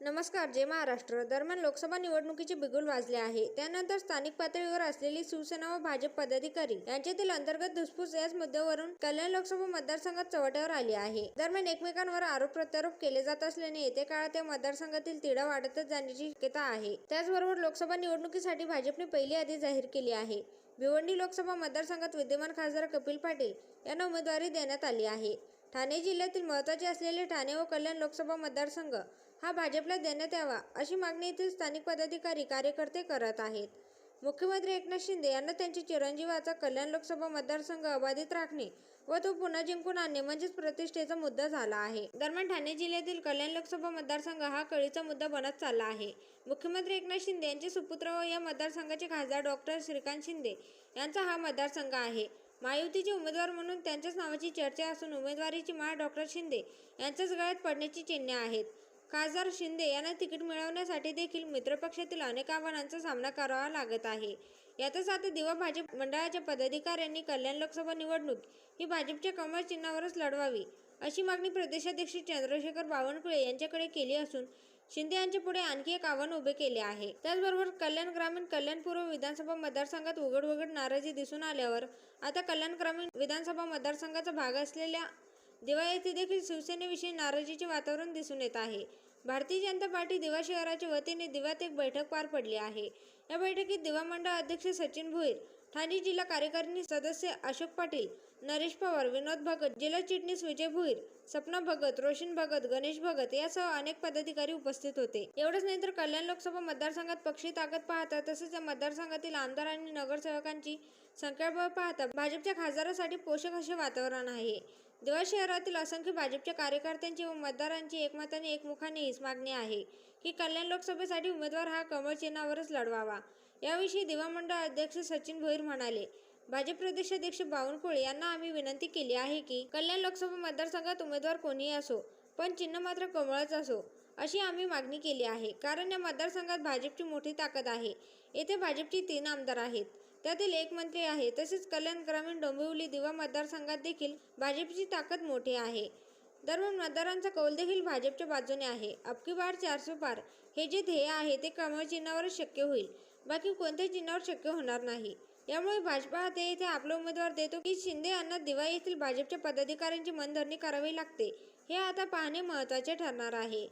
नमस्कार जय महाराष्ट्र. दरम्यान लोकसभा निवडणुकीचे बिगुल वाजले आहे. त्यानंतर स्थानिक पातळीवर असलेली शिवसेना व भाजप पदाधिकारी यांच्यातील अंतर्गत धुसफूस याच मुद्द्यावरून कल्याण लोकसभा मतदारसंघात चव्हाट्यावर आली आहे. दरम्यान एकमेकांवर आरोप प्रत्यारोप केले जात असल्याने येत्या काळात या मतदारसंघातील तिढा वाढतच जाण्याची शक्यता आहे. त्याचबरोबर लोकसभा निवडणुकीसाठी भाजपने पहिली यादी जाहीर केली आहे. भिवंडी लोकसभा मतदारसंघात विद्यमान खासदार कपिल पाटील यांना उमेदवारी देण्यात आली आहे. ठाणे जिल्ह्यातील महत्त्वाचे असलेले ठाणे व कल्याण लोकसभा मतदारसंघ हा भाजपला देण्यात यावा अशी मागणी येथील स्थानिक पदाधिकारी कार्यकर्ते करत आहेत. मुख्यमंत्री एकनाथ शिंदे यांना त्यांच्या चिरंजीवाचा कल्याण लोकसभा मतदारसंघ अबाधित राखणे व तो पुन्हा जिंकून आणणे म्हणजेच प्रतिष्ठेचा मुद्दा झाला आहे. दरम्यान ठाणे जिल्ह्यातील कल्याण लोकसभा मतदारसंघ हा कळीचा मुद्दा बनत चालला आहे. मुख्यमंत्री एकनाथ शिंदे यांचे सुपुत्र व या मतदारसंघाचे खासदार डॉक्टर श्रीकांत शिंदे यांचा हा मतदारसंघ आहे. महायुतीचे उमेदवार म्हणून त्यांच्याच नावाची चर्चा असून उमेदवारीची माळ डॉक्टर शिंदे यांच्याच गळ्यात पडण्याची चिन्हे आहेत. खासदार शिंदे यांना तिकीट मिळवण्यासाठी देखील मित्रपक्षातील अनेक आव्हानांचा सामना करावा लागत आहे. यातच आता दिवा भाजप मंडळाच्या पदाधिकाऱ्यांनी कल्याण लोकसभा निवडणूक ही भाजपच्या कमळ चिन्हावरच लढवावी अशी मागणी प्रदेशाध्यक्ष चंद्रशेखर बावनकुळे यांच्याकडे केली असून शिंदे यांच्या पुढे आणखी एक आव्हान उभे केले आहे. त्याचबरोबर कल्याण ग्रामीण कल्याण पूर्व विधानसभा मतदारसंघात उघड उघड नाराजी दिसून आल्यावर आता कल्याण ग्रामीण विधानसभा मतदारसंघाचा भाग असलेल्या दिवा येथे देखील शिवसेनेविषयी नाराजीचे वातावरण दिसून येत आहे. भारतीय जनता पार्टी दिवा शहराच्या वतीने दिव्यात एक बैठक पार पडली आहे. या बैठकीत दिवा मंडळ अध्यक्ष सचिन भोईर ठाणे जिल्हा कार्यकारिणी सदस्य अशोक पाटील नरेश पवार विनोद भगत जिल्हा चिटणीस विजय भोईर सपना भगत रोशन भगत गणेश भगत यासह अनेक पदाधिकारी उपस्थित होते. एवढंच नाही तर कल्याण लोकसभा मतदारसंघात पक्षी ताकद पाहता तसेच या मतदारसंघातील आमदार आणि नगरसेवकांची संख्याबळ पाहता भाजपच्या खासदारासाठी पोषक असे वातावरण आहे. दिवस शहरातील असंख्य भाजपच्या कार्यकर्त्यांची व मतदारांची एकमताने एकमुखाने हीच मागणी आहे की कल्याण लोकसभेसाठी उमेदवार हा कमळ चिन्हावरच लढवावा. याविषयी दिवा मंडळ अध्यक्ष सचिन भोईर म्हणाले भाजप प्रदेशाध्यक्ष बावनकुळे यांना आम्ही विनंती केली आहे की कल्याण लोकसभा मतदारसंघात उमेदवार कोणीही असो पण चिन्ह मात्र कमळच असो अशी आम्ही मागणी केली आहे. कारण या मतदारसंघात भाजपची मोठी ताकद आहे. येथे भाजपचे तीन आमदार आहेत. त्यातील एक मंत्री आहे. तसेच कल्याण ग्रामीण डोंबिवली दिवा मतदारसंघात देखील भाजपची ताकद मोठी आहे. दरम्यान मतदारांचा कौल देखील भाजपच्या बाजूने आहे. अबकी बार चारशे पार. हे जे ध्येय आहे ते कमळ चिन्हावरच शक्य होईल. बाकी कोणत्याही चिन्हावर शक्य होणार नाही. यामुळे भाजपा हा ते येथे आपला उमेदवार देतो की शिंदे यांना दिवाळी येथील भाजपच्या पदाधिकाऱ्यांची मनधरणी करावी लागते. हे आता पाहणे महत्त्वाचे ठरणार आहे.